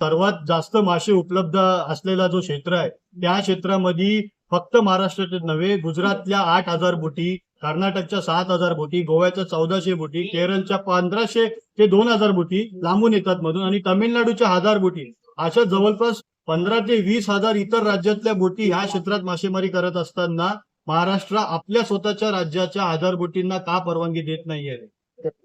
सर्वात जास्त मासे उपलब्ध असलेला जो क्षेत्र आहे त्या क्षेत्रामध्ये फक्त महाराष्ट्राचे नव्हे गुजरातल्या आठ हजार बोटी कर्नाटकच्या सात हजार बोटी गोव्याच्या चौदाशे बोटी केरळच्या पंधराशे ते दोन हजार बोटी लांबून येतात मधून आणि तामिळनाडूच्या हजार बोटी. अशा जवळपास पंधरा ते वीस हजार इतर राज्यातल्या बोटी ह्या क्षेत्रात मासेमारी करत असताना महाराष्ट्र आपल्या स्वतःच्या राज्याच्या हजार बोटींना का परवानगी देत नाहीये?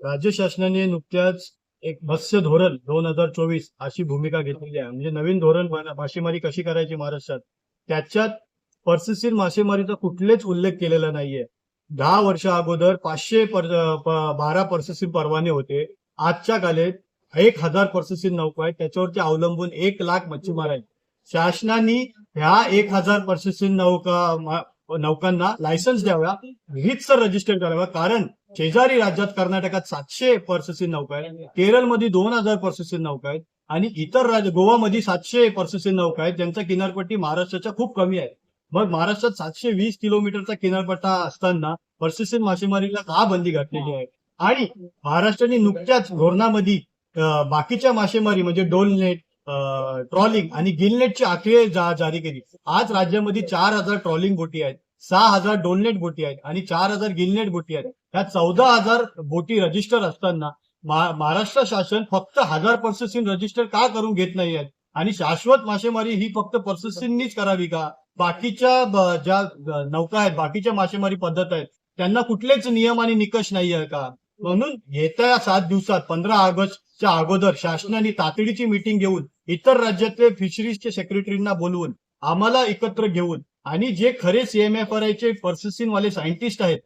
राज्य शासनाने नुकत्याच एक मत्स्य धोरण दोन हजार चोवीस अशी भूमिका घेतलेली आहे. म्हणजे नवीन धोरण मासेमारी कशी करायची महाराष्ट्रात? त्याच्यात पर्सिस्टिन मासेमारीचा कुठलेच उल्लेख केलेला नाहीये. दहा वर्ष अगोदर पाचशे पर, बारा पर्सिस्टिन परवाने होते. आजच्या कालेत एक हजार पर्सिस्टिन नौका आहेत. त्याच्यावरती अवलंबून एक लाख मच्छीमार आहेत. शासनाने ह्या एक हजार पर्सिस्टिन नौका नौकांना लायसन्स द्याव्या रीतसर रजिस्टर कराव्या कारण शेजारी राज्यात कर्नाटकात सातशे पर्सेसिन नौका आहेत. केरळमध्ये दोन हजार पर्सेसिन नौका आहेत. आणि इतर राज्य गोवामध्ये सातशे पर्सेसिन नौका आहेत. ज्यांचा किनारपट्टी महाराष्ट्राच्या खूप कमी आहे. मग महाराष्ट्रात सातशे वीस किलोमीटरचा किनारपट्टा असताना पर्सेसिन मासेमारीला का बंदी घातलेली आहे? आणि महाराष्ट्राने नुकत्याच धोरणामध्ये बाकीच्या मासेमारी म्हणजे डोलनेट ट्रॉलिंग आणि गिलनेटची आखणी जा- जारी केली. आज राज्यामध्ये चार हजार ट्रॉलिंग बोटी आहेत. सहा हजार डोलनेट बोटी आहेत आणि चार हजार गिलनेट बोटी आहेत. ह्या चौदा हजार बोटी रजिस्टर असताना महाराष्ट्र शासन फक्त हजार पर्सेसिंग रजिस्टर का करून घेत नाही आहेत? आणि शाश्वत मासेमारी ही फक्त पर्सेसिंगनीच करावी का? बाकीच्या ज्या नौका आहेत बाकीच्या मासेमारी पद्धत आहेत त्यांना कुठलेच नियम आणि निकष नाही आहे का? म्हणून येत्या सात दिवसात पंधरा ऑगस्टच्या अगोदर शासनाने तातडीची मिटिंग घेऊन इतर राज्यातले फिशरीजचे सेक्रेटरींना बोलवून आम्हाला एकत्र घेऊन आणि जे खरे सीएमएफआरआयचे पर्सिस्टिन वाले सायंटिस्ट आहेत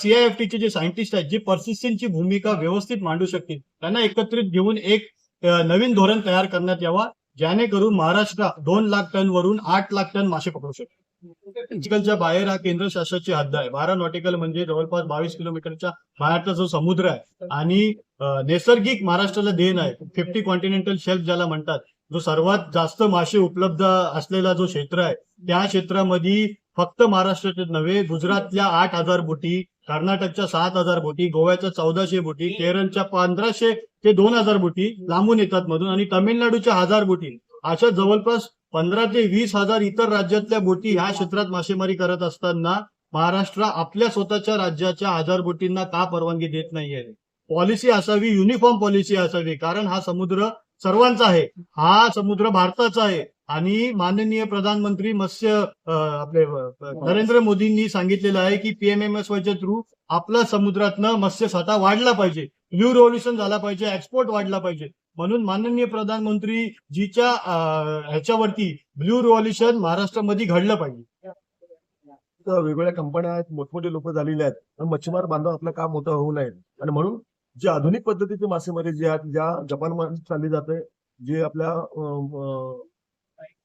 सीआयएफटी चे जे सायंटिस्ट आहेत जे पर्सिस्टिनची भूमिका व्यवस्थित मांडू शकतील. त्यांना एकत्रित घेऊन एक नवीन धोरण तयार करण्यात यावा जेणेकरून महाराष्ट्र दोन लाख टन वरून आठ लाख टन मासे पकडू शकतो बाहेर हा केंद्र शासनाची हद्द आहे. बारा नॉटिकल म्हणजे जवळपास बावीस किलोमीटरच्या बाहेरचा जो समुद्र आहे आणि नैसर्गिक महाराष्ट्राला देण आहे. फिफ्टी कॉन्टिनेंटल शेल्फ ज्याला म्हणतात. जो सर्वात जास्त मासे उपलब्ध असलेला जो क्षेत्र आहे त्या क्षेत्रामध्ये फक्त महाराष्ट्राचे नव्हे गुजरातल्या आठ हजार बोटी कर्नाटकच्या सात हजार बोटी गोव्याच्या चौदाशे बोटी केरळच्या पंधराशे ते दोन हजार बोटी लांबून येतात मधून आणि तामिळनाडूच्या हजार बोटी. अशा जवळपास पंधरा ते वीस हजार इतर राज्यातल्या बोटी ह्या क्षेत्रात मासेमारी करत असताना महाराष्ट्र आपल्या स्वतःच्या राज्याच्या हजार बोटींना का परवानगी देत नाहीये? पॉलिसी असावी युनिफॉर्म पॉलिसी असावी कारण हा समुद्र सर्वांचा आहे. हा समुद्र भारताचा आहे. आणि माननीय प्रधानमंत्री मत्स्य आपले नरेंद्र मोदींनी सांगितलेलं आहे की पीएमएमएसवायच्या थ्रू आपला समुद्रातनं मत्स्य साठा वाढला पाहिजे. ब्ल्यू रेव्होल्युशन झाला पाहिजे एक्सपोर्ट वाढला पाहिजे. म्हणून माननीय प्रधानमंत्री जीच्या ह्याच्यावरती ब्ल्यू रेव्होल्युशन महाराष्ट्रामध्ये घडलं पाहिजे. वेगवेगळ्या कंपन्या आहेत मोठमोठे लोक झालेले आहेत. मच्छीमार बांधव आपलं काम होतं होऊ नये आणि म्हणून जे आधुनिक पद्धतीची मासेमारी जी आहेत ज्या जपानमध्ये चालली जाते जे आपल्या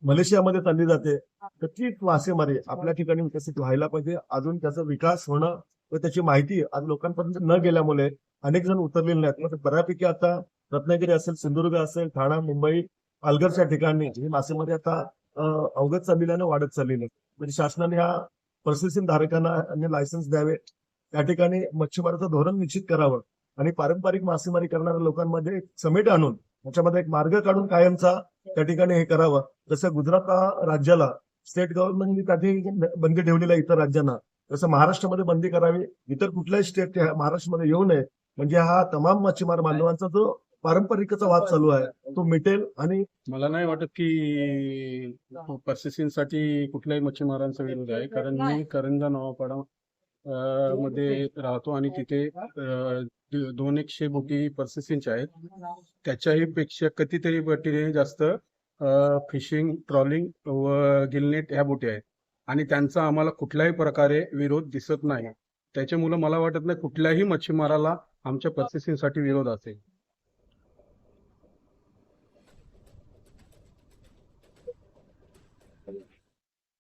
मलेशियामध्ये चालली जाते तर ती मासेमारी आपल्या ठिकाणी विकसित व्हायला पाहिजे. अजून त्याचा विकास होणं व त्याची माहिती आज लोकांपर्यंत न गेल्यामुळे अनेक जण उतरलेले नाहीत. मग बऱ्यापैकी आता रत्नागिरी असेल सिंधुदुर्ग असेल ठाणा मुंबई पालघरच्या ठिकाणी ही मासेमारी आता अवगत चाललेली आणि वाढत चाललेली आहे. म्हणजे शासनाने ह्या पर्सिस्टिन धारकांना लायसन्स द्यावे. त्या ठिकाणी मच्छीमाराचं धोरण निश्चित करावं. आणि पारंपरिक मासेमारी करणाऱ्या लोकांमध्ये एक समेट आणून त्याच्यामध्ये एक मार्ग काढून कायमचा त्या ठिकाणी हे करावं. जसं गुजरात राज्याला स्टेट गव्हर्नमेंटने त्या ठिकाणी बंदी ठेवलेली आहे इतर राज्यांना तसं महाराष्ट्रामध्ये बंदी करावी. इतर कुठल्याही स्टेट महाराष्ट्रामध्ये येऊ नये. म्हणजे हा तमाम मच्छीमार बांधवांचा जो पारंपरिकचा वाद चालू आहे तो मिटेल आणि मला नाही वाटत की साठी कुठल्याही मच्छीमारांचा विरोध आहे. कारण मी करंजा नवापाडा मध्ये राहतो आणि तिथे दोन एकशे बोटी पर्सिस्टंटच्या आहेत. त्याच्याही पेक्षा कितीतरी बोटीने जास्त फिशिंग ट्रॉलिंग व गिलनेट ह्या बोटी आहेत. आणि त्यांचा आम्हाला कुठल्याही प्रकारे विरोध दिसत नाही. त्याच्यामुळे मला वाटत नाही कुठल्याही मच्छीमाराला आमच्या पर्सिस्टंटसाठी विरोध असेल.